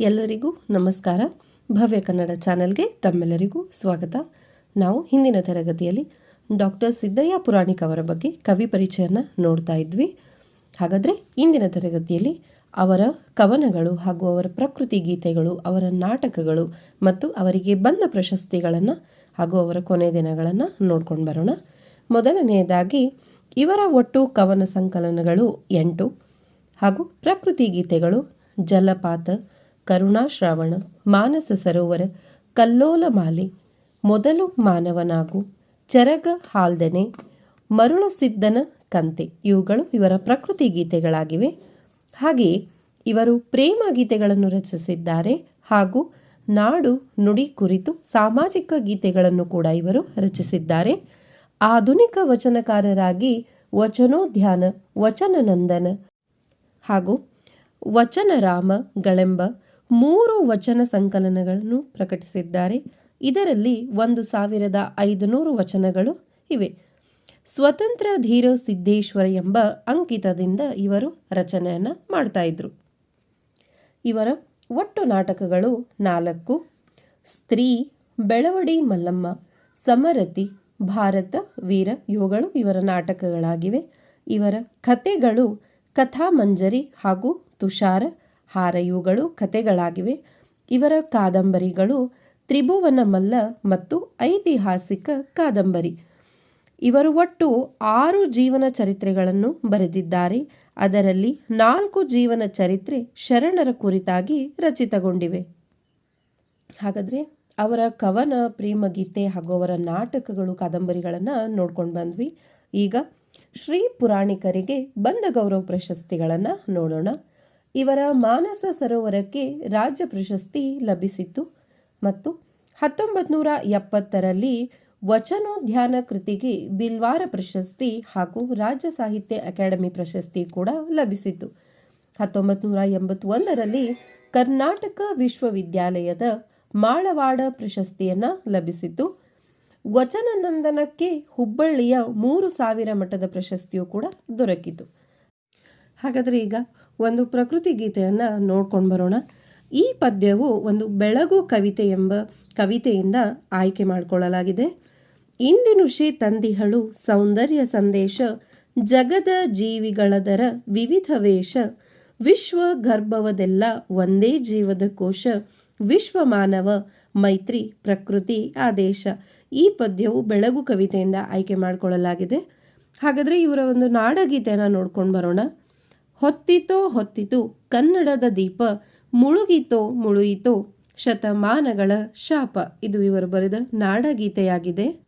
ಎಲ್ಲರಿಗೂ ನಮಸ್ಕಾರ. ಭವ್ಯ ಕನ್ನಡ ಚಾನೆಲ್ಗೆ ತಮ್ಮೆಲ್ಲರಿಗೂ ಸ್ವಾಗತ. ನಾವು ಹಿಂದಿನ ತರಗತಿಯಲ್ಲಿ ಡಾಕ್ಟರ್ ಸಿದ್ದಯ್ಯ ಪುರಾಣಿಕ್ ಅವರ ಬಗ್ಗೆ ಕವಿ ಪರಿಚಯನ ನೋಡ್ತಾ ಇದ್ವಿ. ಹಾಗಾದರೆ ಇಂದಿನ ತರಗತಿಯಲ್ಲಿ ಅವರ ಕವನಗಳು ಹಾಗೂ ಅವರ ಪ್ರಕೃತಿ ಗೀತೆಗಳು, ಅವರ ನಾಟಕಗಳು ಮತ್ತು ಅವರಿಗೆ ಬಂದ ಪ್ರಶಸ್ತಿಗಳನ್ನು ಹಾಗೂ ಅವರ ಕೊನೆ ದಿನಗಳನ್ನು ನೋಡ್ಕೊಂಡು ಬರೋಣ. ಮೊದಲನೆಯದಾಗಿ ಇವರ ಒಟ್ಟು ಕವನ ಸಂಕಲನಗಳು ಎಂಟು ಹಾಗೂ ಪ್ರಕೃತಿ ಗೀತೆಗಳು ಜಲಪಾತ ಕರುಣಾಶ್ರಾವಣ ಮಾನಸ ಸರೋವರ ಕಲ್ಲೋಲಮಾಲೆ ಮೊದಲು ಮಾನವನಾಗು, ಚರಗ ಹಾಲ್ದನೆ ಮರುಳಸಿದ್ದನ ಕಂತೆ. ಇವುಗಳು ಇವರ ಪ್ರಕೃತಿ ಗೀತೆಗಳಾಗಿವೆ. ಹಾಗೆಯೇ ಇವರು ಪ್ರೇಮ ಗೀತೆಗಳನ್ನು ರಚಿಸಿದ್ದಾರೆ ಹಾಗೂ ನಾಡು ನುಡಿ ಕುರಿತು ಸಾಮಾಜಿಕ ಗೀತೆಗಳನ್ನು ಕೂಡ ಇವರು ರಚಿಸಿದ್ದಾರೆ. ಆಧುನಿಕ ವಚನಕಾರರಾಗಿ ವಚನೋದ್ಯಾನ, ವಚನನಂದನ ಹಾಗೂ ವಚನರಾಮಗಳೆಂಬ ಮೂರು ವಚನ ಸಂಕಲನಗಳನ್ನು ಪ್ರಕಟಿಸಿದ್ದಾರೆ. ಇದರಲ್ಲಿ ಒಂದು ಸಾವಿರದ ಐದುನೂರು ವಚನಗಳು ಇವೆ. ಸ್ವತಂತ್ರ ಧೀರ ಸಿದ್ದೇಶ್ವರ ಎಂಬ ಅಂಕಿತದಿಂದ ಇವರು ರಚನೆಯನ್ನು ಮಾಡ್ತಾ ಇದ್ರು. ಇವರ ಒಟ್ಟು ನಾಟಕಗಳು ನಾಲ್ಕು. ಸ್ತ್ರೀ, ಬೆಳವಡಿ ಮಲ್ಲಮ್ಮ, ಸಮರತಿ, ಭಾರತ ವೀರ ಇವುಗಳು ಇವರ ನಾಟಕಗಳಾಗಿವೆ. ಇವರ ಕಥೆಗಳು ಕಥಾಮಂಜರಿ ಹಾಗೂ ತುಷಾರ ಹಾರ ಇವುಗಳು ಕಥೆಗಳಾಗಿವೆ. ಇವರ ಕಾದಂಬರಿಗಳು ತ್ರಿಭುವನ ಮಲ್ಲ ಮತ್ತು ಐತಿಹಾಸಿಕ ಕಾದಂಬರಿ. ಇವರು ಒಟ್ಟು ಆರು ಜೀವನ ಚರಿತ್ರೆಗಳನ್ನು ಬರೆದಿದ್ದಾರೆ. ಅದರಲ್ಲಿ ನಾಲ್ಕು ಜೀವನ ಚರಿತ್ರೆ ಶರಣರ ಕುರಿತಾಗಿ ರಚಿತಗೊಂಡಿವೆ. ಹಾಗಾದರೆ ಅವರ ಕವನ, ಪ್ರೇಮಗೀತೆ ಹಾಗೂ ಅವರ ನಾಟಕಗಳು, ಕಾದಂಬರಿಗಳನ್ನು ನೋಡ್ಕೊಂಡು ಬಂದ್ವಿ. ಈಗ ಶ್ರೀ ಪುರಾಣಿಕರಿಗೆ ಬಂದ ಗೌರವ ಪ್ರಶಸ್ತಿಗಳನ್ನು ನೋಡೋಣ. ಇವರ ಮಾನಸ ಸರೋವರಕ್ಕೆ ರಾಜ್ಯ ಪ್ರಶಸ್ತಿ ಲಭಿಸಿತ್ತು. ಮತ್ತು ಹತ್ತೊಂಬತ್ತು ನೂರ ಎಪ್ಪತ್ತರಲ್ಲಿ ವಚನೋದ್ಯಾನ ಕೃತಿಗೆ ಬಿಲ್ವಾರ ಪ್ರಶಸ್ತಿ ಹಾಗೂ ರಾಜ್ಯ ಸಾಹಿತ್ಯ ಅಕಾಡೆಮಿ ಪ್ರಶಸ್ತಿ ಕೂಡ ಲಭಿಸಿತು ಹತ್ತೊಂಬತ್ತು ನೂರ ಎಂಬತ್ತೊಂದರಲ್ಲಿ ಕರ್ನಾಟಕ ವಿಶ್ವವಿದ್ಯಾಲಯದ ಮಾಳವಾಡ ಪ್ರಶಸ್ತಿಯನ್ನು ಲಭಿಸಿತು ವಚನನಂದನಕ್ಕೆ ಹುಬ್ಬಳ್ಳಿಯ ಮೂರು ಸಾವಿರ ಮಟ್ಟದ ಪ್ರಶಸ್ತಿಯು ಕೂಡ ದೊರಕಿತು. ಹಾಗಾದರೆ ಈಗ ಒಂದು ಪ್ರಕೃತಿ ಗೀತೆಯನ್ನು ನೋಡ್ಕೊಂಡು ಬರೋಣ. ಈ ಪದ್ಯವು ಒಂದು ಬೆಳಗು ಕವಿತೆ ಎಂಬ ಕವಿತೆಯಿಂದ ಆಯ್ಕೆ ಮಾಡಿಕೊಳ್ಳಲಾಗಿದೆ. ಇಂದಿನುಷಿ ತಂದಿಹಳು ಸೌಂದರ್ಯ ಸಂದೇಶ, ಜಗದ ಜೀವಿಗಳದರ ವಿವಿಧ ವೇಷ. ವಿಶ್ವ ಗರ್ಭವದೆಲ್ಲ ಒಂದೇ ಜೀವದ ಕೋಶ, ವಿಶ್ವ ಮಾನವ ಮೈತ್ರಿ ಪ್ರಕೃತಿ ಆದೇಶ. ಈ ಪದ್ಯವು ಬೆಳಗು ಕವಿತೆಯಿಂದ ಆಯ್ಕೆ ಮಾಡಿಕೊಳ್ಳಲಾಗಿದೆ. ಹಾಗಾದರೆ ಇವರ ಒಂದು ನಾಡಗೀತೆಯನ್ನು ನೋಡ್ಕೊಂಡು ಬರೋಣ. ಹೊತ್ತಿತೋ ಹೊತ್ತಿತು ಕನ್ನಡದ ದೀಪ, ಮುಳುಗಿತೋ ಮುಳುಯಿತೋ ಶತಮಾನಗಳ ಶಾಪ. ಇದು ಇವರು ಬರೆದ ನಾಡಗೀತೆಯಾಗಿದೆ.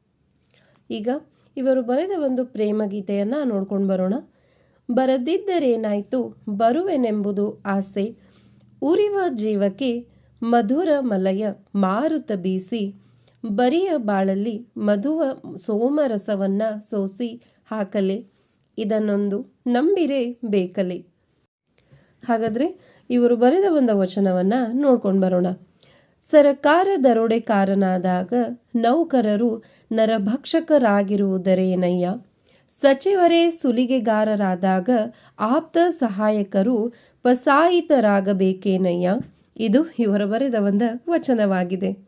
ಈಗ ಇವರು ಬರೆದ ಒಂದು ಪ್ರೇಮಗೀತೆಯನ್ನು ನೋಡ್ಕೊಂಡು ಬರೋಣ. ಬರದಿದ್ದರೇನಾಯಿತು ಬರುವೆನೆಂಬುದು ಆಸೆ. ಉರಿವ ಜೀವಕ್ಕೆ ಮಧುರ ಮಲಯ ಮಾರುತ ಬೀಸಿ, ಬರಿಯ ಬಾಳಲ್ಲಿ ಮಧುವ ಸೋಮರಸವನ್ನು ಸೋಸಿ ಹಾಕಲೆ. ಇದನ್ನೊಂದು ನಂಬಿರೇ ಬೇಕಲಿ ಹಾಗಾದರೆ ಇವರು ಬರೆದ ಒಂದು ವಚನವನ್ನು ನೋಡ್ಕೊಂಡು ಬರೋಣ. ಸರಕಾರ ದರೋಡೆಕಾರನಾದಾಗ ನೌಕರರು ನರಭಕ್ಷಕರಾಗಿರುವುದರೇನಯ್ಯ? ಸಚಿವರೇ ಸುಲಿಗೆಗಾರರಾದಾಗ ಆಪ್ತ ಸಹಾಯಕರು ಪಸಾಯಿತರಾಗಬೇಕೇನಯ್ಯ? ಇದು ಇವರ ಬರೆದ ಒಂದು ವಚನವಾಗಿದೆ.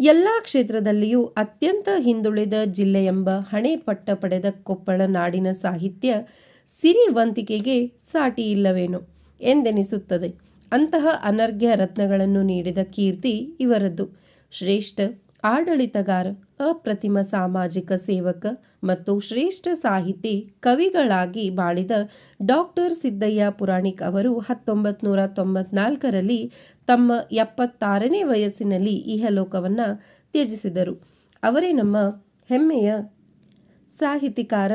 ಎಲ್ಲ ಕ್ಷೇತ್ರದಲ್ಲಿಯೂ ಅತ್ಯಂತ ಹಿಂದುಳಿದ ಜಿಲ್ಲೆ ಎಂಬ ಹಣೆ ಪಟ್ಟ ಪಡೆದ ಕೊಪ್ಪಳ ನಾಡಿನ ಸಾಹಿತ್ಯ ಸಿರಿವಂತಿಕೆಗೆ ಸಾಟಿ ಇಲ್ಲವೇನೋ ಎಂದೆನಿಸುತ್ತದೆ. ಅಂತಹ ಅನರ್ಘ್ಯ ರತ್ನಗಳನ್ನು ನೀಡಿದ ಕೀರ್ತಿ ಇವರದ್ದು. ಶ್ರೇಷ್ಠ ಆಡಳಿತಗಾರ, ಅಪ್ರತಿಮ ಸಾಮಾಜಿಕ ಸೇವಕ ಮತ್ತು ಶ್ರೇಷ್ಠ ಸಾಹಿತಿ ಕವಿಗಳಾಗಿ ಬಾಳಿದ ಡಾಕ್ಟರ್ ಸಿದ್ದಯ್ಯ ಪುರಾಣಿಕ್ ಅವರು ಹತ್ತೊಂಬತ್ತು ನೂರ ತೊಂಬತ್ನಾಲ್ಕರಲ್ಲಿ ತಮ್ಮ ಎಪ್ಪತ್ತಾರನೇ ವಯಸ್ಸಿನಲ್ಲಿ ಇಹಲೋಕವನ್ನು ತ್ಯಜಿಸಿದರು. ಅವರೇ ನಮ್ಮ ಹೆಮ್ಮೆಯ ಸಾಹಿತಿಕಾರ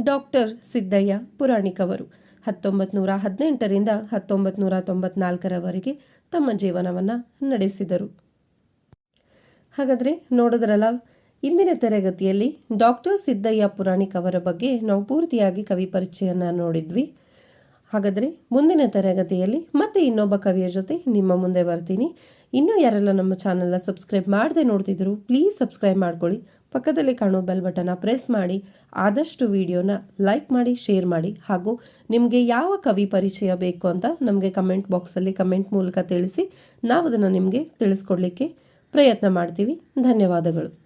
ಡಾಕ್ಟರ್ ಸಿದ್ದಯ್ಯ ಪುರಾಣಿಕ್ ಅವರು. ಹತ್ತೊಂಬತ್ತು ನೂರ ಹದಿನೆಂಟರಿಂದ ಹತ್ತೊಂಬತ್ತು ನೂರ ತೊಂಬತ್ನಾಲ್ಕರವರೆಗೆ ತಮ್ಮ ಜೀವನವನ್ನು ನಡೆಸಿದರು. ಹಾಗಾದರೆ ನೋಡಿದ್ರಲ್ಲ, ಇಂದಿನ ತರಗತಿಯಲ್ಲಿ ಡಾಕ್ಟರ್ ಸಿದ್ದಯ್ಯ ಪುರಾಣಿಕ್ ಅವರ ಬಗ್ಗೆ ನಾವು ಪೂರ್ತಿಯಾಗಿ ಕವಿ ಪರಿಚಯನ ನೋಡಿದ್ವಿ. ಹಾಗಾದರೆ ಮುಂದಿನ ತರಗತಿಯಲ್ಲಿ ಮತ್ತೆ ಇನ್ನೊಬ್ಬ ಕವಿಯ ಜೊತೆ ನಿಮ್ಮ ಮುಂದೆ ಬರ್ತೀನಿ. ಇನ್ನೂ ಯಾರೆಲ್ಲ ನಮ್ಮ ಚಾನಲ್ನ ಸಬ್ಸ್ಕ್ರೈಬ್ ಮಾಡದೆ ನೋಡ್ತಿದ್ರು ಪ್ಲೀಸ್ ಸಬ್ಸ್ಕ್ರೈಬ್ ಮಾಡ್ಕೊಳ್ಳಿ. ಪಕ್ಕದಲ್ಲಿ ಕಾಣೋ ಬೆಲ್ ಬಟನ್ನ ಪ್ರೆಸ್ ಮಾಡಿ, ಆದಷ್ಟು ವಿಡಿಯೋನ ಲೈಕ್ ಮಾಡಿ ಶೇರ್ ಮಾಡಿ. ಹಾಗೂ ನಿಮಗೆ ಯಾವ ಕವಿ ಪರಿಚಯ ಬೇಕು ಅಂತ ನಮಗೆ ಕಮೆಂಟ್ ಬಾಕ್ಸಲ್ಲಿ ಕಮೆಂಟ್ ಮೂಲಕ ತಿಳಿಸಿ ನಾವು ಅದನ್ನು ನಿಮಗೆ ತಿಳಿಸ್ಕೊಡ್ಲಿಕ್ಕೆ ಪ್ರಯತ್ನ ಮಾಡ್ತೀವಿ. ಧನ್ಯವಾದಗಳು.